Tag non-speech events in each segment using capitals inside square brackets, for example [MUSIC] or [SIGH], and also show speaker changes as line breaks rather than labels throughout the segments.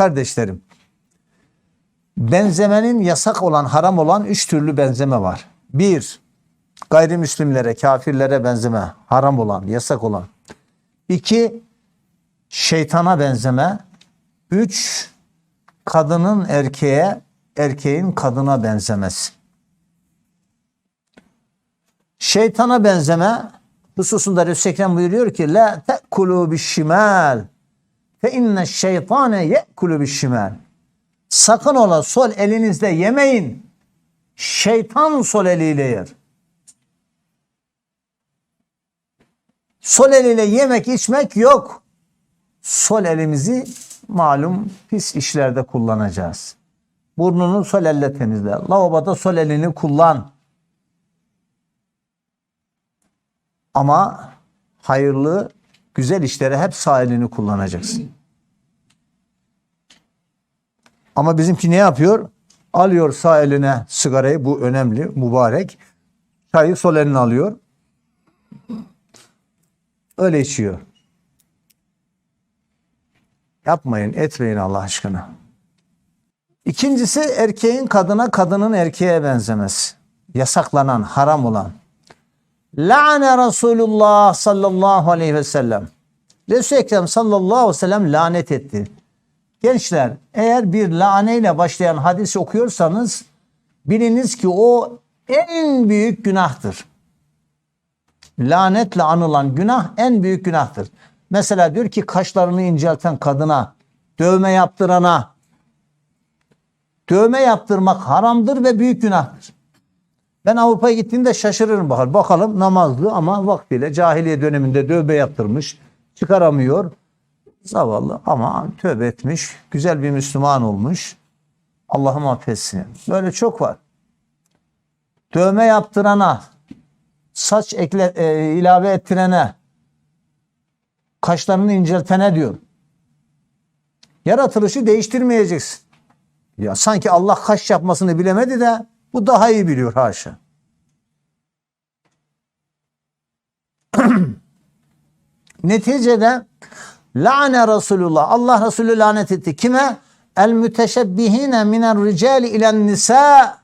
Kardeşlerim, benzemenin yasak olan, haram olan üç türlü benzeme var. Bir, gayrimüslimlere, kafirlere benzeme, haram olan, yasak olan. İki, şeytana benzeme. Üç, kadının erkeğe, erkeğin kadına benzemesi. Şeytana benzeme hususunda Resul-i Ekrem buyuruyor ki la te'kulu bişşimal fe inne şeytane ye'kulu bişşimal. Sakın ola sol elinizle yemeyin. Şeytan sol eliyle yer. Sol eliyle yemek içmek yok. Sol elimizi malum pis işlerde kullanacağız. Burnunu sol elle temizle. Lavaboda sol elini kullan. Ama hayırlı, güzel işlere hep sağ elini kullanacaksın. Ama bizimki ne yapıyor? Alıyor sağ eline sigarayı, bu önemli, mübarek. Çayı sol eline alıyor. Öyle içiyor. Yapmayın, etmeyin Allah aşkına. İkincisi erkeğin kadına, kadının erkeğe benzemesi. Yasaklanan, haram olan. La'ane Resulullah sallallahu aleyhi ve sellem. Resul-i Ekrem sallallahu aleyhi ve sellem lanet etti. Gençler eğer bir laneyle başlayan hadis okuyorsanız biliniz ki o en büyük günahtır. Lanetle anılan günah en büyük günahtır. Mesela diyor ki kaşlarını incelten kadına, dövme yaptırana, dövme yaptırmak haramdır ve büyük günahtır. Ben Avrupa'ya gittiğimde şaşırırım bakar. Bakalım namazlı ama vaktiyle cahiliye döneminde dövbe yaptırmış. Çıkaramıyor. Zavallı ama tövbe etmiş. Güzel bir Müslüman olmuş. Allah'ım affetsin. Böyle çok var. Dövme yaptırana, saç ekle, e, ilave ettirene, kaşlarını inceltene diyor. Yaratılışı değiştirmeyeceksin. Ya sanki Allah kaş yapmasını bilemedi de bu daha iyi biliyor haşa. [CLEARS THROAT] Neticede la'ne Resulullah Allah Resulü lanet etti. Kime? El müteşebbihine minen ricali ilen nisa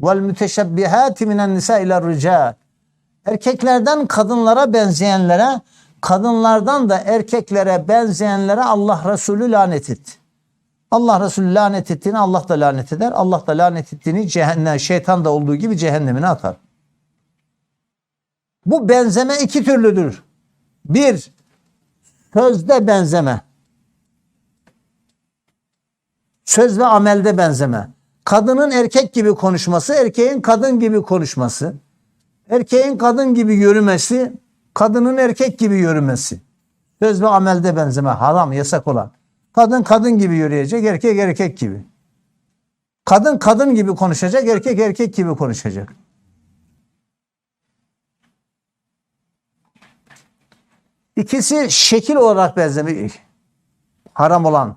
vel müteşebbihati minen nisa ilen rical. Erkeklerden kadınlara benzeyenlere, kadınlardan da erkeklere benzeyenlere Allah Resulü lanet etti. Allah Resulü lanet ettiğini Allah da lanet eder. Allah da lanet ettiğini cehennem, şeytan da olduğu gibi cehennemine atar. Bu benzeme iki türlüdür. Bir, sözde benzeme. Söz ve amelde benzeme. Kadının erkek gibi konuşması, erkeğin kadın gibi konuşması. Erkeğin kadın gibi yürümesi, kadının erkek gibi yürümesi. Söz ve amelde benzeme, haram, yasak olan. Kadın kadın gibi yürüyecek, erkek erkek gibi. Kadın kadın gibi konuşacak, erkek erkek gibi konuşacak. İkisi şekil olarak benzeme haram olan.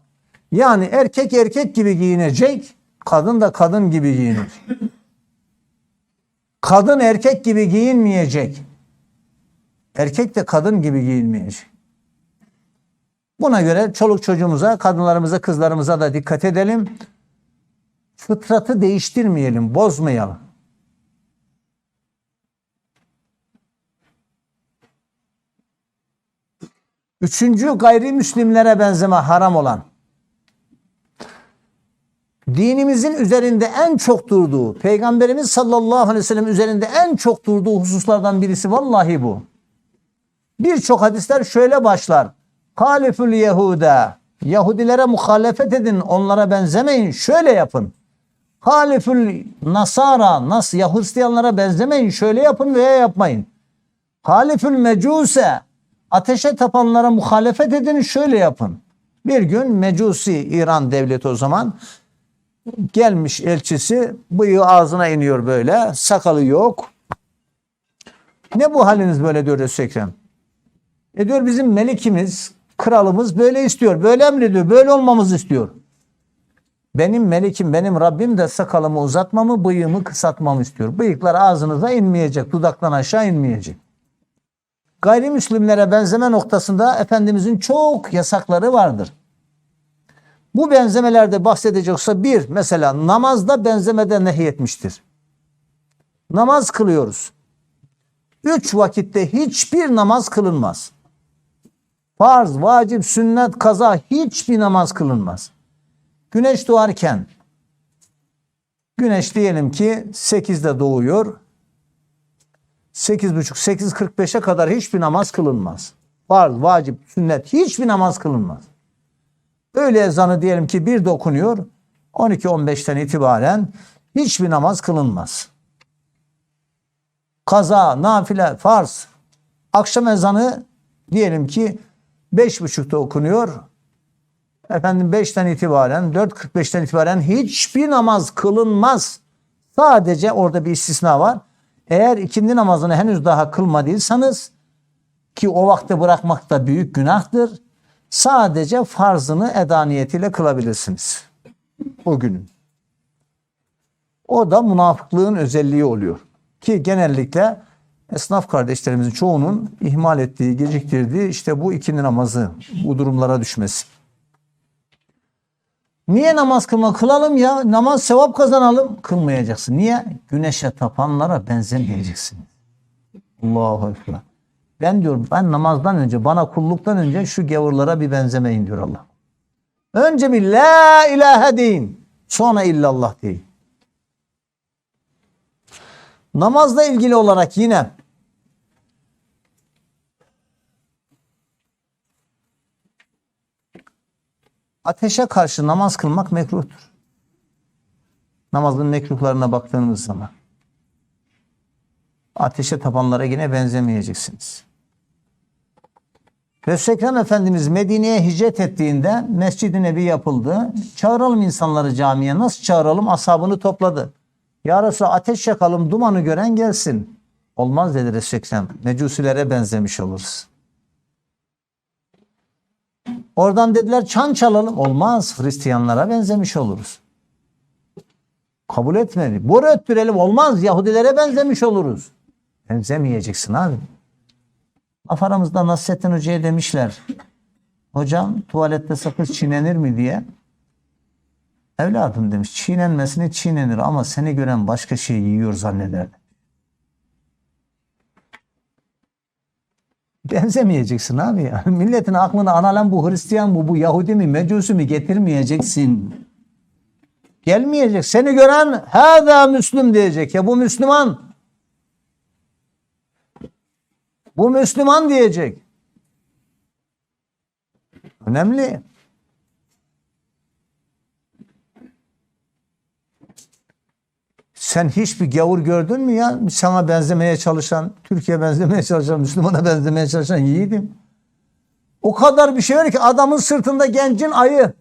Yani erkek erkek gibi giyinecek, kadın da kadın gibi giyinir. Kadın erkek gibi giyinmeyecek. Erkek de kadın gibi giyinmeyecek. Buna göre çoluk çocuğumuza, kadınlarımıza, kızlarımıza da dikkat edelim. Fıtratı değiştirmeyelim, bozmayalım. Üçüncü gayrimüslimlere benzeme haram olan. Dinimizin üzerinde en çok durduğu, Peygamberimiz sallallahu aleyhi ve sellem üzerinde en çok durduğu hususlardan birisi vallahi bu. Birçok hadisler şöyle başlar. Halifül Yehuda. Yahudilere muhalefet edin, onlara benzemeyin, şöyle yapın. Halifül Nasara, nas Hristiyanlara benzemeyin, şöyle yapın veya yapmayın. Halifül Mecuse, ateşe tapanlara muhalefet edin, şöyle yapın. Bir gün Mecusi İran devleti o zaman gelmiş elçisi bıyığı ağzına iniyor böyle sakalı yok. Ne bu haliniz böyle diyor Resul Ekrem. E diyor bizim melikimiz kralımız böyle istiyor. Böyle emrediyor. Böyle olmamızı istiyor. Benim melikim, benim Rabbim de sakalımı uzatmamı, bıyığımı kısaltmamı istiyor. Bıyıklar ağzınıza inmeyecek, dudaktan aşağı inmeyecek. Gayrimüslimlere benzeme noktasında Efendimizin çok yasakları vardır. Bu benzemelerde bahsedecekse bir mesela namazda benzemeden nehyetmiştir. Namaz kılıyoruz. Üç vakitte hiçbir namaz kılınmaz. Farz, vacip, sünnet, kaza hiçbir namaz kılınmaz. Güneş doğarken güneş diyelim ki 8'de doğuyor. 8.30 8.45'e kadar hiçbir namaz kılınmaz. Farz, vacip, sünnet hiçbir namaz kılınmaz. Öğle ezanı diyelim ki bir de okunuyor. 12-15'ten itibaren hiçbir namaz kılınmaz. Kaza, nafile, farz. Akşam ezanı diyelim ki 5.30'da okunuyor. Efendim 5'ten itibaren 4.45'ten itibaren hiçbir namaz kılınmaz. Sadece orada bir istisna var. Eğer ikindi namazını henüz daha kılmadıysanız ki o vakte bırakmak da büyük günahtır. Sadece farzını eda niyetiyle kılabilirsiniz. O günün. O da münafıklığın özelliği oluyor. Ki genellikle esnaf kardeşlerimizin çoğunun ihmal ettiği, geciktirdiği işte bu ikindi namazı, bu durumlara düşmesi. Niye namaz kılma? Kılalım ya. Namaz sevap kazanalım. Kılmayacaksın. Niye? Güneşe tapanlara benzemeyeceksin. Allahu Ekber. Ben diyorum ben namazdan önce bana kulluktan önce şu gavurlara bir benzemeyin diyor Allah. Önce bir la ilahe deyin. Sonra illallah deyin. Namazla ilgili olarak yine ateşe karşı namaz kılmak mekruhtur. Namazın mekruhlarına baktığımız zaman. Ateşe tapanlara yine benzemeyeceksiniz. Resul Ekrem Efendimiz Medine'ye hicret ettiğinde Mescid-i Nebi yapıldı. Çağıralım insanları camiye. Nasıl çağıralım? Ashabını topladı. Ya Resulallah ateş yakalım dumanı gören gelsin. Olmaz dedi Resul Ekrem. Mecusilere benzemiş oluruz. Oradan dediler çan çalalım. Olmaz. Hristiyanlara benzemiş oluruz. Kabul etmedi. Boru öttürelim. Olmaz. Yahudilere benzemiş oluruz. Benzemeyeceksin abi. Laf aramızda Nasrettin Hoca'ya demişler. Hocam tuvalette sakız çiğnenir mi diye. Evladım demiş çiğnenmesini çiğnenir ama seni gören başka şey yiyor zanneder. Benzemeyeceksin abi ya. [LAUGHS] Milletin aklına analan bu Hristiyan bu, bu Yahudi mi, Mecusi mi getirmeyeceksin. Gelmeyecek. Seni gören hâzâ Müslüm diyecek. Ya bu Müslüman. Bu Müslüman diyecek. Önemli. Sen hiçbir gavur gördün mü ya? Sana benzemeye çalışan, Türkiye benzemeye çalışan, Müslümana benzemeye çalışan yiğidim. O kadar bir şey var ki adamın sırtında gencin ayı.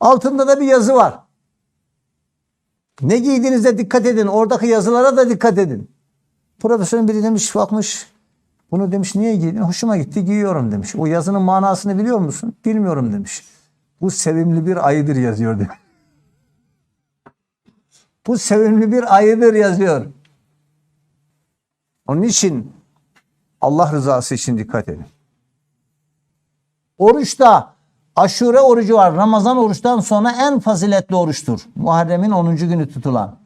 Altında da bir yazı var. Ne giydiğinizde dikkat edin. Oradaki yazılara da dikkat edin. Profesörün biri demiş bakmış. Bunu demiş niye giydin? Hoşuma gitti giyiyorum demiş. O yazının manasını biliyor musun? Bilmiyorum demiş. Bu sevimli bir ayıdır yazıyor demiş. Bu sevimli bir ayıdır yazıyor. Onun için Allah rızası için dikkat edin. Oruçta aşure orucu var. Ramazan oruçtan sonra en faziletli oruçtur. Muharrem'in 10. günü tutulan.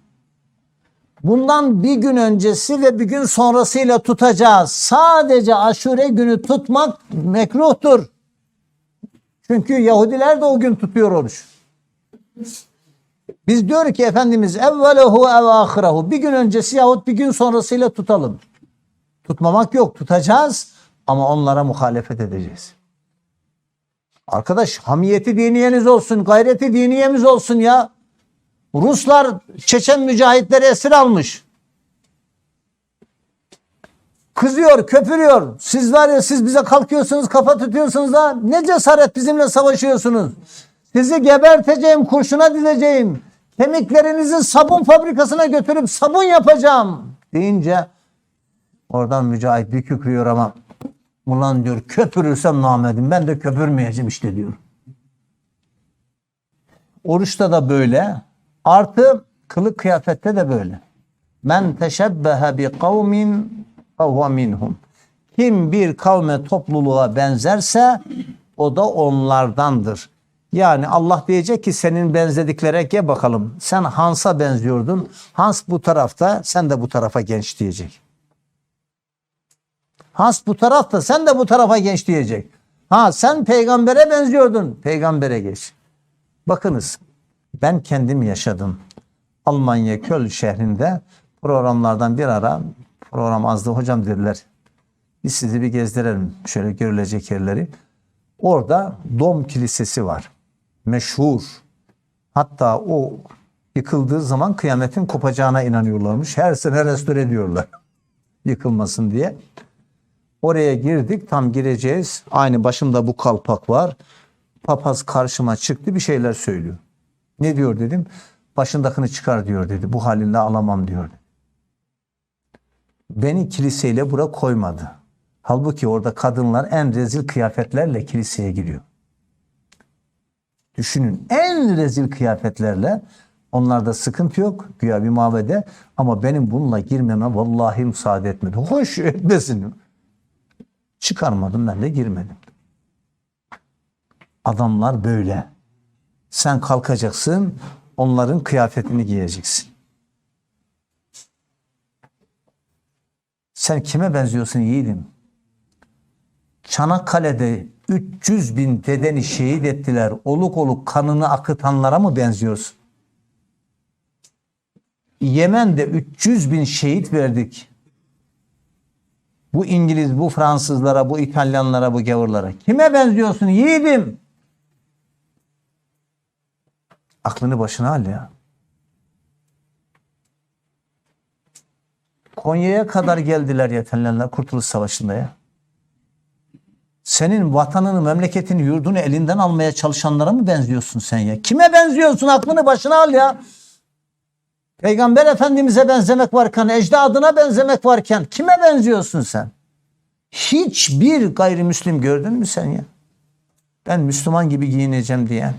Bundan bir gün öncesi ve bir gün sonrasıyla tutacağız. Sadece aşure günü tutmak mekruhtur. Çünkü Yahudiler de o gün tutuyor oruç. Biz diyor ki Efendimiz evvelehu ev ahirehu. Bir gün öncesi yahut bir gün sonrasıyla tutalım. Tutmamak yok. Tutacağız ama onlara muhalefet edeceğiz. Arkadaş hamiyeti diniyeniz olsun, gayreti diniyemiz olsun ya. Ruslar Çeçen mücahitleri esir almış. Kızıyor, köpürüyor. Siz var ya siz bize kalkıyorsunuz, kafa tutuyorsunuz da ne cesaret bizimle savaşıyorsunuz. Sizi geberteceğim, kurşuna dizeceğim. Kemiklerinizi sabun fabrikasına götürüp sabun yapacağım deyince oradan mücahit bir kükrüyor ama ulan diyor köpürürsem namedim ben de köpürmeyeceğim işte diyor. Oruçta da böyle. Artı kılık kıyafette de böyle. Men teşebbehe bi kavmin fehuve minhum. Kim bir kavme topluluğa benzerse o da onlardandır. Yani Allah diyecek ki senin benzediklere gel bakalım. Sen Hans'a benziyordun. Hans bu tarafta, sen de bu tarafa genç diyecek. Hans bu tarafta, sen de bu tarafa geç diyecek. Ha sen peygambere benziyordun. Peygambere geç. Bakınız ben kendim yaşadım. Almanya Köln şehrinde programlardan bir ara program azdı hocam dediler. Biz sizi bir gezdirelim. Şöyle görülecek yerleri. Orada Dom Kilisesi var. Meşhur. Hatta o yıkıldığı zaman kıyametin kopacağına inanıyorlarmış. Her sene restore ediyorlar. [LAUGHS] Yıkılmasın diye. Oraya girdik tam gireceğiz. Aynı başımda bu kalpak var. Papaz karşıma çıktı bir şeyler söylüyor. Ne diyor dedim. Başındakini çıkar diyor dedi. Bu halinle alamam diyor. Beni kiliseyle bura koymadı. Halbuki orada kadınlar en rezil kıyafetlerle kiliseye giriyor. Düşünün en rezil kıyafetlerle onlarda sıkıntı yok güya bir mabede ama benim bununla girmeme vallahi müsaade etmedi. Hoş etmesin. Çıkarmadım ben de girmedim. Adamlar böyle. Sen kalkacaksın, onların kıyafetini giyeceksin. Sen kime benziyorsun yiğidim? Çanakkale'de 300 bin dedeni şehit ettiler. Oluk oluk kanını akıtanlara mı benziyorsun? Yemen'de 300 bin şehit verdik. Bu İngiliz, bu Fransızlara, bu İtalyanlara, bu gavurlara. Kime benziyorsun yiğidim? Aklını başına al ya. Konya'ya kadar geldiler yetenlerler Kurtuluş Savaşı'nda ya. Senin vatanını, memleketini, yurdunu elinden almaya çalışanlara mı benziyorsun sen ya? Kime benziyorsun? Aklını başına al ya. Peygamber Efendimiz'e benzemek varken, ecdadına benzemek varken kime benziyorsun sen? Hiçbir gayrimüslim gördün mü sen ya? Ben Müslüman gibi giyineceğim diyen.